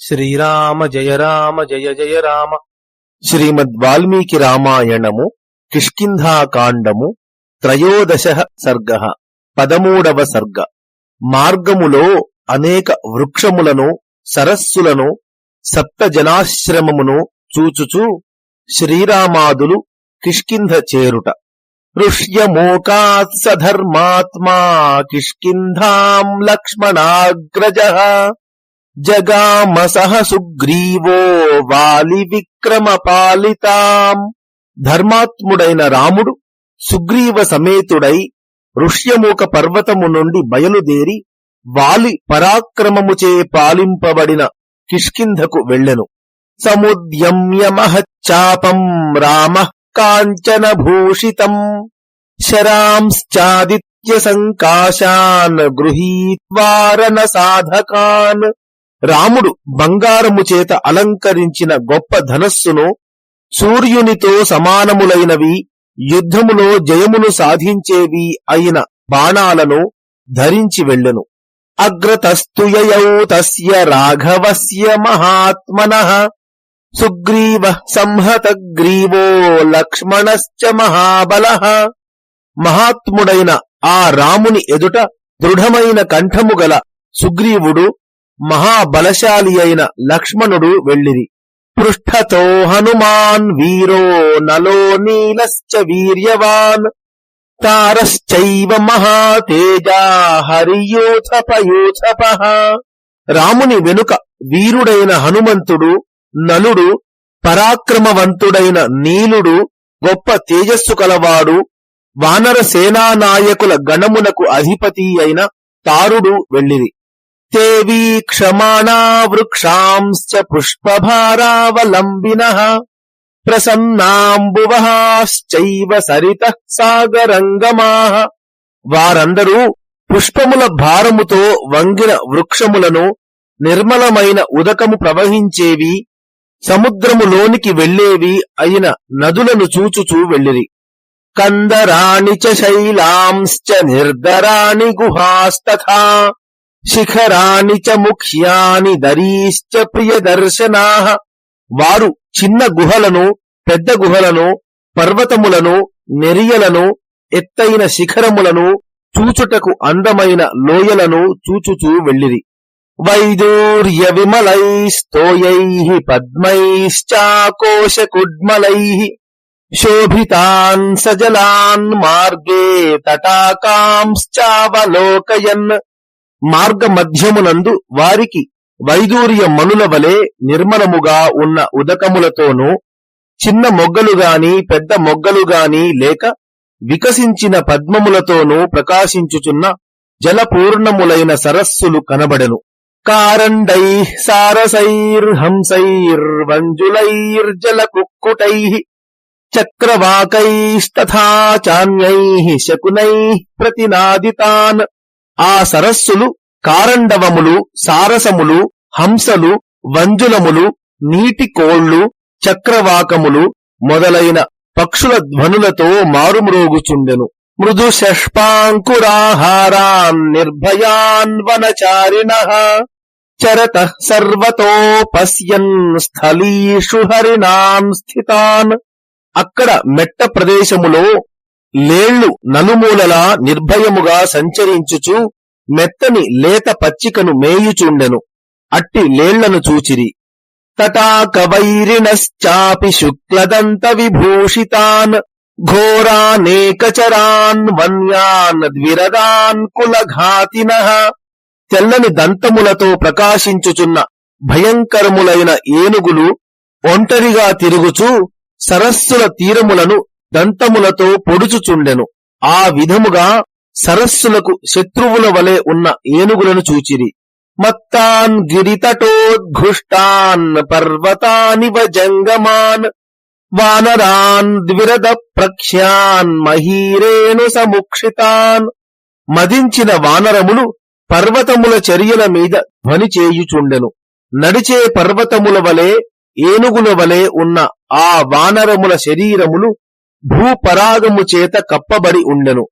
శ్రీరామ జయ రామ జయ జయ రామ. శ్రీమద్ వాల్మీకి రామాయణము కిష్కింధాకాండము త్రయోదశ సర్గ పదమూడవ సర్గ. మార్గములో అనేక వృక్షములను సరస్సులను సప్త జనాశ్రమమును చూచుచూ శ్రీరామాదులు కిష్కింధ చేరుట. ఋష్యమోకాత్సధర్మాత్మా కిష్కింధాం లక్ష్మణాగ్రజ. జగామ సహ సుగ్రీవో వాలి విక్రమ పాలితాం ధర్మాత్ముడైన రాముడు సుగ్రీవ సమేతుడై ఋష్యముఖ పర్వతము నుండి బయలుదేరి వాలి పరాక్రమముచే పాలింపబడిన కిష్కింధకు వెళ్ళెను. సముద్యమ్యమహచ్చాపం రామ కాంచన భూషితం శరాంశ్చాదిత్య సంకాశాన్ గృహీత్వారణ సాధకాన్ రాముడు బంగారము చేత అలంకరించిన గొప్ప ధనస్సును సూర్యునితో సమానములైనవి యుద్ధములో జయమును సాధించేవి అయిన బాణాలను ధరించి వెళ్ళెను. అగ్రతస్తుయయౌ తస్య రాఘవస్య మహాత్మన. సుగ్రీవ సంహతగ్రీవో లక్ష్మణశ్చ మహాబల. మహాత్ముడైన ఆ రాముని ఎదుట దృఢమైన కంఠము గల సుగ్రీవుడు మహాబలశాలి అయిన లక్ష్మణుడు వెళ్ళిరి. పృష్ఠతో హనుమాన్ వీరో నలో నీలశ్చ వీర్యవాన్. తారశ్చైవ మహాతేజా హరియోథపయోథప రాముని వెనుక వీరుడైన హనుమంతుడు నలుడు పరాక్రమవంతుడైన నీలుడు గొప్ప తేజస్సు కలవాడు వానర సేనానాయకుల గణమునకు అధిపతి అయిన తారుడు వెళ్ళిరి. దేవీ వీక్షమాణా వృక్షాంశ్చ పుష్పభారావలంబిన ప్రసన్నాంబువహాశ్చైవ సరిత సాగరంగమా వారందరూ పుష్పముల భారముతో వంగిన వృక్షములను నిర్మలమైన ఉదకము ప్రవహించేవి సముద్రములోనికి వెళ్ళేవి అయిన నదులను చూచుచూ వెళ్ళిరి. కందరాణి చ శైలాంశ్చ నిర్ధరాణి గుహాస్తథా। శిఖరాని చ ముఖ్యాని దరీశ్చ ప్రియదర్శనా. వారు చిన్న గుహలను పెద్ద గుహలను పర్వతములను నెరియలను ఎత్తైన శిఖరములను చూచుటకు అందమైన లోయలను చూచుచూ వెళ్ళిరి. వైదూర్య విమలైస్తోయై పద్మైశ్చాకోశకుడ్మలై. శోభితాన్ సజలాన్ మార్గే తటాకాంశ్చావలోకయన్. మార్గ మధ్యమునందు వారికి వైదూర్య మనుల వలె నిర్మలముగా ఉన్న ఉదకములతోనూ చిన్న మొగ్గలు గాని పెద్ద మొగ్గలు గాని లేక వికసించిన పద్మములతోనూ ప్రకాశించుచున్న జలపూర్ణములైన సరస్సులు కనబడెను. కారండై సారసైర్హంసైర్వంజులైర్జల కుక్కుటై చక్రవాకైస్తథా చాన్యై శకునై ప్రతినాదితాన్. ఆ సరస్సులు కారండవములు సారసములు హంసలు వంజులములు నీటి కోళ్ళు చక్రవాకములు మొదలైన పక్షుల ధ్వనులతో మారుమ్రోగుచుండెను. మృదు శష్పాంకురాహారాన్ నిర్భయాన్ వనచారిణ చరత సర్వతో పశ్యన్ స్థలీషు హరిణాన్ స్థితాన్. అక్కడ మెట్ట ప్రదేశములో లేళ్ళు నలుమూలలా నిర్భయముగా సంచరించుచు మెత్తని లేత పచ్చికను మేయుచుండెను. అట్టి లేళ్ళను చూచిరి. తటాకవైరిణశ్చాపి శుక్లదంత విభూషితాన్ ఘోరానేకచరాన్ వన్యాన్ ద్విరదాన్ కులఘాతిన. తెల్లని దంతములతో ప్రకాశించుచున్న భయంకరములైన ఏనుగులు ఒంటరిగా తిరుగుచూ సరస్సుల తీరములను దంతములతో పొడుచుచుండెను. ఆ విధముగా సరస్సులకు శత్రువుల వలె ఉన్న ఏనుగులను చూచిరి. మత్తాన్ గిరితటోద్ఘుష్టాన్ పర్వతానివ జంగమాన్ వానరాన్ ద్విరద ప్రఖ్యాన్ మహీరేణు సముక్షితాన్ మదించిన వానరములు పర్వతముల చర్యల మీద ధ్వని చేయుచుండెను. నడిచే పర్వతముల వలె ఏనుగుల వలె ఉన్న ఆ వానరముల శరీరములు భూపరాగము చేత కప్పబడి ఉండెను.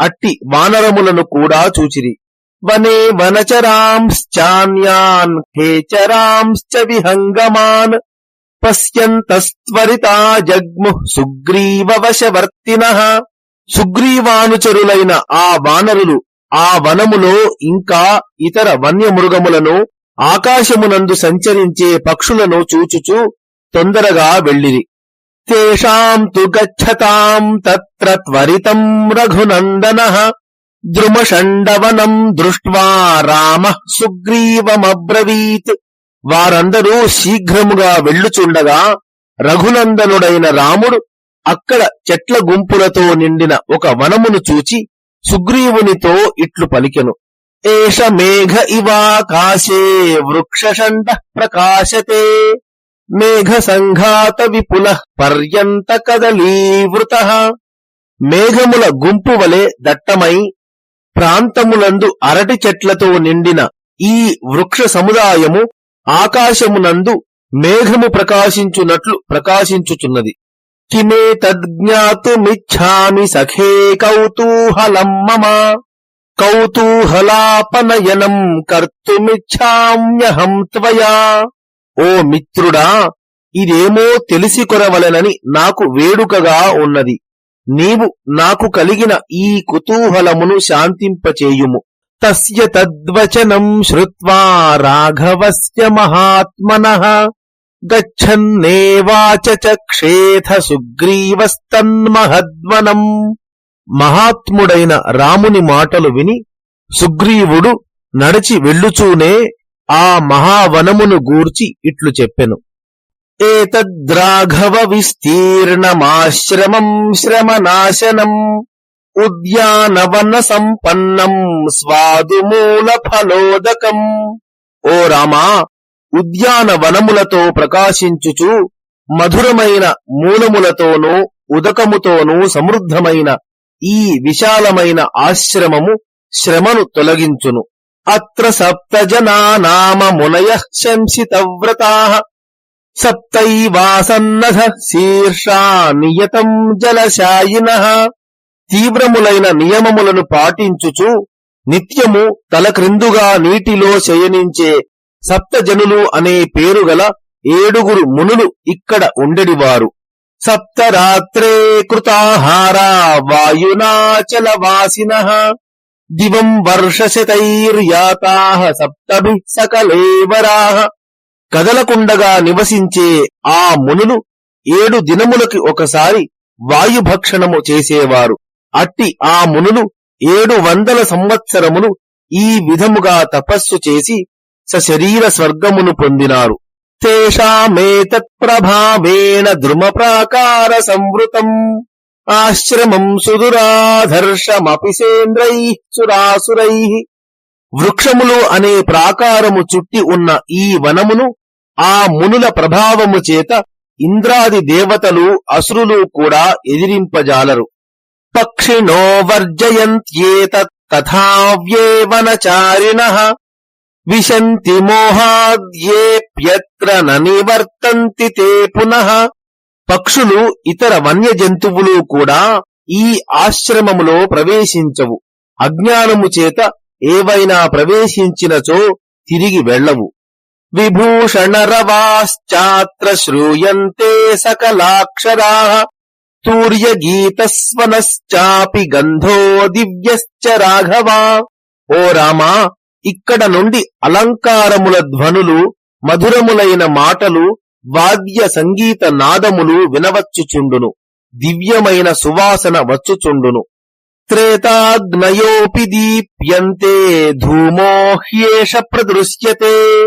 అట్టి వానరములను కూడా చూచిరి. వనే వనచరాంశ్చాన్యాన్ హేచరాంశ్చ విహంగమాన్. పశ్యంతస్త్వరితా జగ్ము సుగ్రీవవశవర్తిన. సుగ్రీవానుచరులైన ఆ వానరులు ఆ వనములో ఇంకా ఇతర వన్యమృగములను ఆకాశమునందు సంచరించే పక్షులను చూచుచూ తొందరగా వెళ్ళిరి. తేషాం తు గచ్చతాం తత్ర త్వరితం రఘునందన ద్రుమషండవనం దృష్ట్వా రామ సుగ్రీవమబ్రవీత్ వారందరూ శీఘ్రముగా వెళ్ళుచుండగా రఘునందనుడైన రాముడు అక్కడ చెట్ల గుంపులతో నిండిన ఒక వనమును చూచి సుగ్రీవునితో ఇట్లు పలికెను. ఏష మేఘ ఇవాకాశే వృక్షషండ ప్రకాశతే మేఘ సంఘాత విపుల పర్యంత కదలీవృత మేఘముల గుంపు వలె దట్టమై ప్రాంతములందు అరటి చెట్లతో నిండిన ఈ వృక్ష సముదాయము ఆకాశమునందు మేఘము ప్రకాశించునట్లు ప్రకాశించుచున్నది. కిమే తజ్ఞాతుమిచ్ఛామి సఖే కౌతూహలం మమ కౌతూహలాపనయనం కర్తుమిచ్ఛామ్యహం త్వయా. ఓ మిత్రుడా ఇదేమో తెలిసి కొరవలెనని నాకు వేడుకగా ఉన్నది. నీవు నాకు కలిగిన ఈ కుతూహలమును శాంతింపచేయుము. తస్య తద్వచనం శ్రుత్వా రాఘవస్య మహాత్మన. గచ్చన్నేవాచక్షేథ సుగ్రీవస్తన్మహద్వనం. మహాత్ముడైన రాముని మాటలు విని సుగ్రీవుడు నడిచి వెళ్ళుచూనే ఆ మహావనమును గూర్చి ఇట్లు చెప్పెను. ఏతద్రాఘవ విస్తీర్ణమాశ్రమం శ్రమనాశనం ఉద్యానవన సంపన్నం స్వాదుమూల ఫలోదకం ఓ రామా ఉద్యానవనములతో ప్రకాశించుచు మధురమైన మూలములతోనూ ఉదకముతోనూ సమృద్ధమైన ఈ విశాలమైన ఆశ్రమము శ్రమను తొలగించును. అత్ర సప్తజనా నామ మునయ శంసితవ్రతా సప్తైవాసన్నధ శీర్షా నియతం జలశాయిన తీవ్రములైన నియమములను పాటించుచు నిత్యము తలక్రిందుగా నీటిలో శయనించే సప్తజనులు అనే పేరుగల ఏడుగురు మునులు ఇక్కడ ఉండెడివారు. సప్తరాత్రే కృతాహారా వాయునాచలవాసిన। దివం వర్షశతైర్యాతా సప్తభి సకలేవరా కదలకుండగా నివసించే ఆ మునులు ఏడు దినములకి ఒకసారి వాయుభక్షణము చేసేవారు. అట్టి ఆ మునులు ఏడు వందల సంవత్సరములు ఈ విధముగా తపస్సు చేసి సశరీర స్వర్గమును పొందినారు. తేషామేతత్ ప్రభావేణ ద్రుమ ప్రాకార సంవృతం. ఆశ్రమం సుదురాధర్షమపి సేంద్రై సురాసురై. వృక్షములు అనే ప్రాకారము చుట్టి ఉన్న ఈ వనమును ఆ మునుల ప్రభావము చేత ఇంద్రాది దేవతలు అసురులు కూడా ఎదిరింపజాలరు. పక్షిణో వర్జయంత్యేత తథావ్యేవనచారిణ విశంతి మోహాద్యేప్యత్ర నివర్తంతి తే పునః. పక్షులు ఇతర వన్య జంతువులు కూడా ఈ ఆశ్రమములో ప్రవేశించవు. అజ్ఞానము చేత ఏవైనా ప్రవేశించినచో తిరిగి వెళ్ళవు. విభూషణరవాశ్చాత్ర శ్రూయంతే సకలాక్షరా తూర్యగీతస్వనశ్చాపి గంధో దివ్యశ్చ రాఘవా. ఓ రామా ఇక్కడ నుండి అలంకారముల ధ్వనులు మధురములైన మాటలు వాద్య సంగీత నాదములు వినవచ్చుచుండును దివ్యమైన సువాసన వచ్చుచుండును. త్రేతాగ్నయోపి దీప్యంతే ధూమో హ్యేష ప్రదృశ్యతే.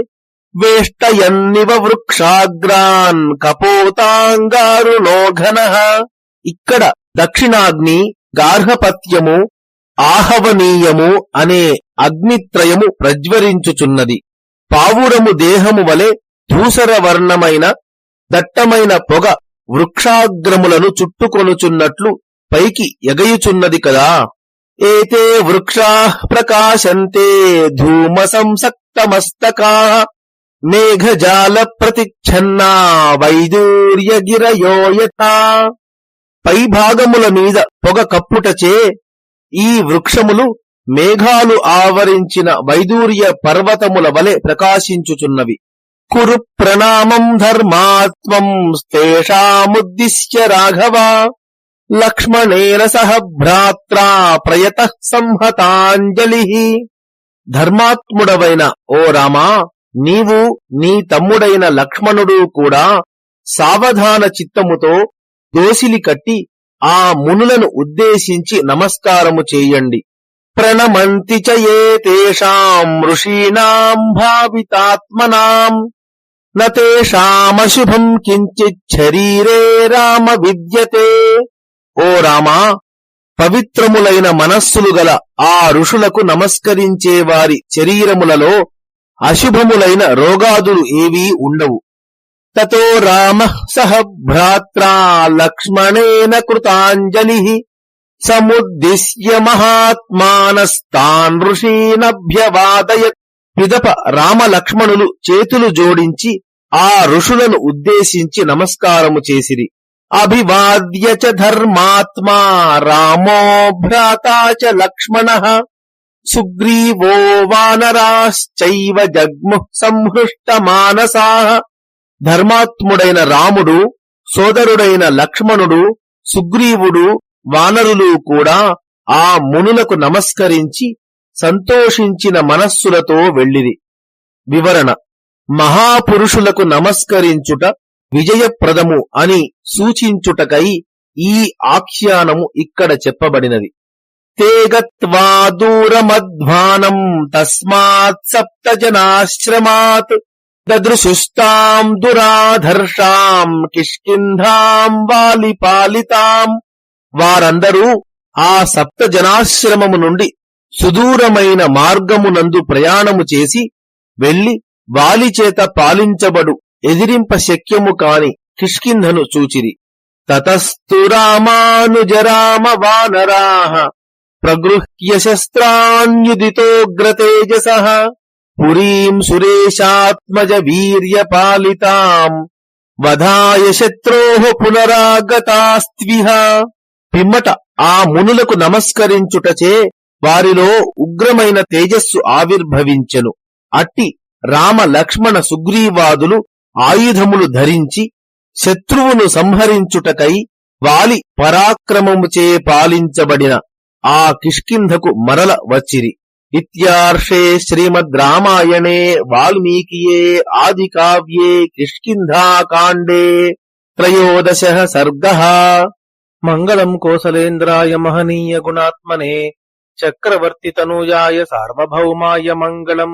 వేష్టయన్నివ వృక్షాగ్రాన్ కపోతాంగారులోఘన ఇక్కడ దక్షిణాగ్ని గార్హపత్యము ఆహవనీయము అనే అగ్నిత్రయము ప్రజ్వరించుచున్నది. పావురము దేహము వలె ధూసర వర్ణమైన దట్టమైన పొగ వృక్షాగ్రములను చుట్టుకొనుచున్నట్లు పైకి ఎగయుచున్నది కదా. ఏతే వృక్షా ప్రకాశంతే ధూమ సంసక్తమస్తకా మేఘజాల ప్రతిచ్ఛన్నా వైదూర్య గిరయోయత పైభాగముల మీద పొగ కప్పుటచే ఈ వృక్షములు మేఘాలు ఆవరించిన వైదూర్య పర్వతముల వలె ప్రకాశించుచున్నవి. కురు ప్రణామం ధర్మాత్మం స్తేషాముద్దిశ్య రాఘవ లక్ష్మణేన సహ భ్రాత్రా ప్రయత సంహతాంజలి ధర్మాత్ముడవైన ఓ రామా నీవు నీ తమ్ముడైన లక్ష్మణుడు కూడా సావధాన చిత్తముతో దోసిలి కట్టి ఆ మునులను ఉద్దేశించి నమస్కారము చేయండి. ప్రణమంతి చేషాం ఋషీణాం భావితాత్మనాం। నేషామశుభం కించిత్ శరీరే రామ విద్యతే ఓ రామా పవిత్రములైన మనస్సులు గల ఆ ఋషులకు నమస్కరించే వారి శరీరములలో అశుభములైన రోగాదులు ఏవీ ఉండవు. తతో రామ సహ భ్రాత్రా లక్ష్మణేన కృతాంజలి సముద్దిశ్య మహాత్మానస్తాన్ ఋషీనభ్యవాదయ. పిదప రామ లక్ష్మణులు చేతులు జోడించి ఆ ఋషులను ఉద్దేశించి నమస్కారము చేసిరి. అభివాద్య చ ధర్మాత్మా రామో భ్రాతా చ లక్ష్మణ సుగ్రీవో వానరాశ్చైవ జగ్ము సంహృష్ట మానసా ధర్మాత్ముడైన రాముడు సోదరుడైన లక్ష్మణుడు సుగ్రీవుడు వానరులు కూడా ఆ మునులకు నమస్కరించి సంతోషించిన మనస్సులతో వెళ్ళిరి. వివరణ మహాపురుషులకు నమస్కరించుట విజయప్రదము అని సూచించుటకై ఈ ఆఖ్యానము ఇక్కడ చెప్పబడినది. తే దూరమధ్వానం తస్మాత్ సప్త జనాశ్రమాత్ దదృశుస్తాం దురాధర్షాం కిష్కింధాం వాలిపాలితాం. వారందరూ ఆ సప్త జనాశ్రమము నుండి సుదూరమైన మార్గమునందు ప్రయాణము చేసి వెళ్ళి వాలిచేత పాలించబడు ఎదిరింప శక్యము కాని కిష్కింధను చూచిరి. తతస్తు రామానుజరామ వానరాహ ప్రగృహ్య శస్త్రాన్యుదితోగ్రతేజస పురీం సురేశాత్మజ వీర్య పాలితాం వధాయ శత్రో పునరాగతాస్త్విహ. పిమ్మట ఆ మునులకు నమస్కరించుటచే వారిలో ఉగ్రమైన తేజస్సు ఆవిర్భవించెను. అట్టి రామ లక్ష్మణ సుగ్రీవాదులు ఆయుధములు ధరించి శత్రువును సంహరించుటకై వాలి పరాక్రమముచే పాలించబడిన ఆ కిష్కింధకు మరల వచ్చిరి. ఇత్యార్షే శ్రీమద్ రామాయణే వాల్మీకియే ఆది కావ్యే కిష్కింధాకాండే త్రయోదశ సర్గ. మంగళం కోసలేంద్రాయ మహనీయ గుణాత్మనే చక్రవర్తి తనూజాయ సార్వభౌమాయ మంగళం.